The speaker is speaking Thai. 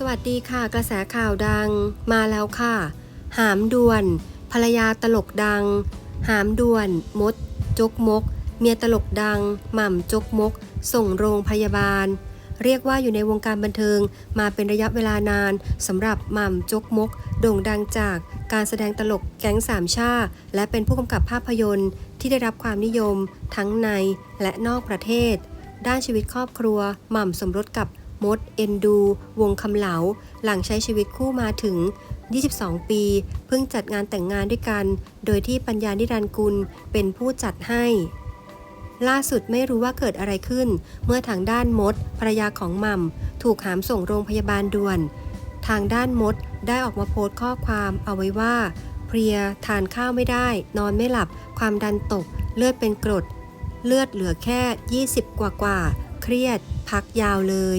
สวัสดีค่ะกระแสข่าวดังมาแล้วค่ะ หามด่วน ภรรยาตลกดัง หามด่วน มด จกมก เมียตลกดัง หม่ำจกมก ส่งโรงพยาบาล เรียกว่าอยู่ในวงการบันเทิงมาเป็นระยะเวลานานสำหรับหม่ำจกมก โด่งดังจากการแสดงตลกแก๊งสามชา และเป็นผู้กำกับภาพยนตร์ที่ได้รับความนิยมทั้งในและนอกประเทศ ด้านชีวิตครอบครัวหม่ำสมรสกับ มด เอนดู วงคำเหลา หลังใช้ชีวิตคู่มาถึง 22 ปี เพิ่งจัดงานแต่งงานด้วยกัน โดยที่ปัญญานิรันกุลเป็นผู้จัดให้ ล่าสุดไม่รู้ว่าเกิดอะไรขึ้น เมื่อทางด้านมดภรรยาของหม่ำถูกหามส่งโรงพยาบาลด่วน ทางด้านมดได้ออกมาโพสต์ข้อความเอาไว้ว่า เพลียทานข้าวไม่ได้ นอนไม่หลับ ความดันตก เลือดเป็นกรด เลือดเหลือแค่ 20 กว่ากว่าๆเครียด พักยาวเลย